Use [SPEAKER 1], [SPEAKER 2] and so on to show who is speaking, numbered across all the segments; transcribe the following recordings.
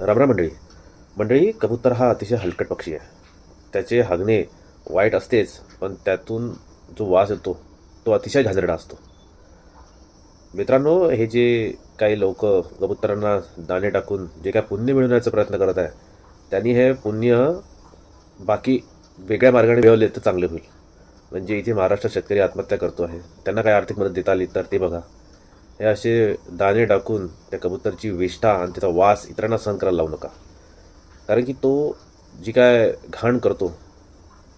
[SPEAKER 1] रामराम मंडळी. मंडळी कबूतर हा अतिशय हलकट पक्षी आहे. त्याचे हागणे वाईट असतेच पण त्यातून जो वास येतो तो अतिशय घाजरडा असतो. मित्रांनो हे जे काही लोक कबुतरांना दाणे टाकून जे काय पुण्य मिळवण्याचा प्रयत्न करत आहे त्यांनी हे पुण्य बाकी वेगळ्या मार्गाने मिळवले तर चांगले होईल. म्हणजे इथे महाराष्ट्र शेतकरी आत्महत्या करतो आहे. त्यांना काय आर्थिक मदत देता आली तर ते बघा. हे असे दाणे टाकून त्या कबूतरची विष्ठा आणि त्याचा वास इतरांना सहन करायला लावू नका. कारण की तो जी काय घाण करतो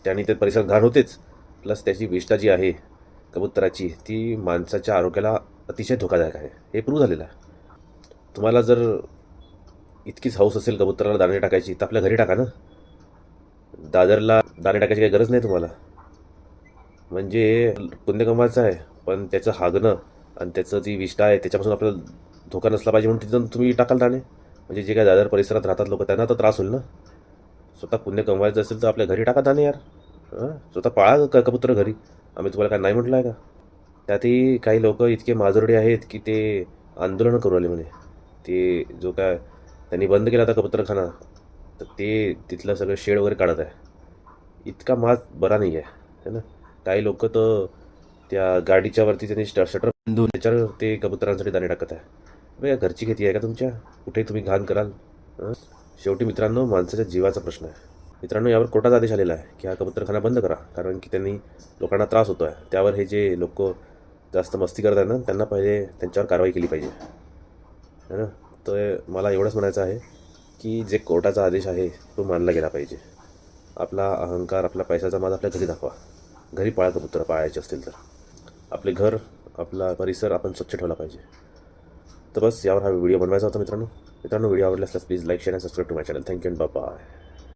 [SPEAKER 1] त्याने ते परिसर घाण होतेच. प्लस त्याची विष्ठा जी आहे कबुतराची ती माणसाच्या आरोग्याला अतिशय धोकादायक आहे. हे प्रूव्ह झालेलं आहे. तुम्हाला जर इतकीच हौस असेल कबुतराला दाणे टाकायची तर आपल्या घरी टाका ना. दादरला दाणे टाकायची काही गरज नाही तुम्हाला. म्हणजे पुण्यकमाचं आहे पण त्याचं हागणं आणि त्याचं जी विष्ठा आहे त्याच्यापासून आपल्याला धोका नसला पाहिजे म्हणून तिथून तुम्ही टाकाल दाणे म्हणजे जे काय दादर परिसरात राहतात लोक त्यांना तर त्रास होईल ना. स्वतः पुण्य कमवायचं असेल तर आपल्या घरी टाका दाणे यार. हां? स्वतः पाळा क कबुतर घरी. आम्ही तुम्हाला काय नाही म्हटलं आहे का? त्यातही काही लोक इतके माजुरडे आहेत की ते आंदोलनं करू आले म्हणे. ते जो काय त्यांनी बंद केला होता कबुतरखाना तर ते तिथलं सगळं शेड वगैरे काढत आहे. इतका माज बरा नाही आहे है ना. काही लोक तर त्या गाडीच्या वरती त्यांनी स्ट शटर बांधून त्याच्यावर ते कबुतरांसाठी दाणे टाकत आहे. बघा या घरची खेती आहे का तुमच्या? कुठे तुम्ही घाण कराल. शेवटी मित्रांनो माणसाच्या जीवाचा प्रश्न आहे. मित्रांनो यावर कोर्टाचा आदेश आलेला आहे की हा कबुतरखाना बंद करा कारण की त्यांनी लोकांना त्रास होतो आहे त्यावर हे जे लोक जास्त मस्ती करत आहेत ना त्यांना पहिले त्यांच्यावर कारवाई केली पाहिजे. है ना? तर मला एवढंच म्हणायचं आहे की जे कोर्टाचा आदेश आहे तो मानला गेला पाहिजे. आपला अहंकार आपला पैशाचा माझा आपल्या घरी दाखवा. घरी पाळा कबुतर पाळायचे असतील तर. आपले घर आपला परिसर आपण स्वच्छ ठेवला पाहिजे. तर बस यावर हा व्हिडिओ बनवायचा होता मित्रांनो. मित्रांनो व्हिडिओ आवडला असल्यास please like share and subscribe to my channel. Thank you and bye